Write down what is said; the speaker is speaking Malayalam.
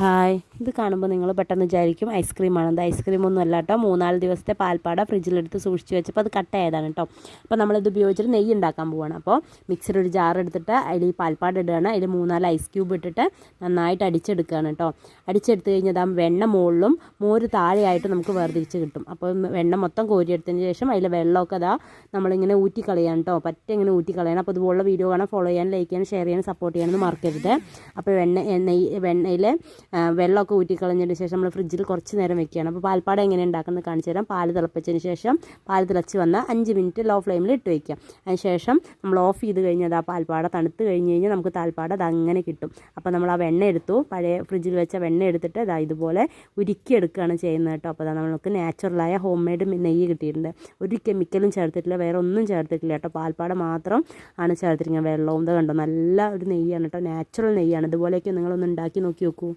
ഹായ്. ഇത് കാണുമ്പോൾ നിങ്ങൾ പെട്ടെന്ന് വിചാരിക്കും ഐസ്ക്രീമാണ്. ഇത് ഐസ്ക്രീം ഒന്നും അല്ല കേട്ടോ മൂന്നാൽ ദിവസത്തെ പാൽപ്പാട ഫ്രിഡ്ജിലെടുത്ത് സൂക്ഷിച്ച് വെച്ചപ്പോൾ അത് കട്ടായതാണ് കേട്ടോ അപ്പോൾ നമ്മളിത് ഉപയോഗിച്ചിട്ട് നെയ്യ് ഉണ്ടാക്കാൻ പോവാണ്. അപ്പോൾ മിക്സിയിൽ ഒരു ജാർ എടുത്തിട്ട് അതിൽ ഈ പാൽപ്പാട ഇടുകയാണ് അതിൽ മൂന്നാൽ ഐസ് ക്യൂബ് ഇട്ടിട്ട് നന്നായിട്ട് അടിച്ചെടുക്കുകയാണ് കേട്ടോ അടിച്ചെടുത്ത് കഴിഞ്ഞാൽ വെണ്ണ മുകളിലും മോര് താഴെയായിട്ട് നമുക്ക് വേർതിരിച്ച് കിട്ടും. അപ്പോൾ വെണ്ണ മൊത്തം കോരിയെടുത്തതിന് ശേഷം അതിൽ വെള്ളമൊക്കെ അതാ നമ്മളിങ്ങനെ ഊറ്റിക്കളയാൻ കേട്ടോ പറ്റ ഇങ്ങനെ ഊറ്റി ഊറ്റിക്കളയണം. അപ്പോൾ ഇതുപോലുള്ള വീഡിയോ കാണാൻ ഫോളോ ചെയ്യാൻ ലൈക്ക് ചെയ്യാൻ ഷെയർ ചെയ്യാൻ സപ്പോർട്ട് ചെയ്യാനൊന്നും മറക്കരുത്. അപ്പോൾ വെണ്ണ നെയ്യ് വെണ്ണയിൽ വെള്ളമൊക്കെ ഊറ്റിക്കളഞ്ഞതിന് ശേഷം നമ്മൾ ഫ്രിഡ്ജിൽ കുറച്ച് നേരം വെക്കുകയാണ്. അപ്പോൾ പാൽപ്പാട എങ്ങനെ ഉണ്ടാക്കുന്നത് കാണിച്ചു തരാം. പാൽ തിളപ്പിച്ചതിന് ശേഷം പാൽ തിളച്ച് വന്ന അഞ്ച് മിനിറ്റ് ലോ ഫ്ലെയിമിൽ ഇട്ട് വയ്ക്കുക അതിന് ശേഷം നമ്മൾ ഓഫ് ചെയ്ത് കഴിഞ്ഞാൽ ആ പാൽപ്പാട തണുത്ത് കഴിഞ്ഞ് കഴിഞ്ഞാൽ നമുക്ക് താൽപ്പാട അത് അങ്ങനെ കിട്ടും. അപ്പോൾ നമ്മൾ ആ വെണ്ണ എടുത്തു. പഴയ ഫ്രിഡ്ജിൽ വെച്ച വെണ്ണ എടുത്തിട്ട് ഇതാ ഇതുപോലെ ഉരുക്കിയെടുക്കുകയാണ് ചെയ്യുന്നത് കേട്ടോ. അപ്പോൾ നമുക്ക് നാച്ചുറലായ ഹോം മെയ്ഡ് നെയ്യ് കിട്ടിയിട്ടുണ്ട്. ഒരു കെമിക്കലും ചേർത്തിട്ടില്ല. വേറെ ഒന്നും ചേർത്തിട്ടില്ല കേട്ടോ. പാൽപ്പാട മാത്രം ആണ് ചേർത്തിരിക്കുന്നത്. വെള്ളവും ഇത് കണ്ടോ. നല്ല ഒരു നെയ്യാണ് കേട്ടോ. നാച്ചുറൽ നെയ്യാണ്. ഇതുപോലെയൊക്കെ നിങ്ങളൊന്ന് ഉണ്ടാക്കി നോക്കി നോക്കൂ.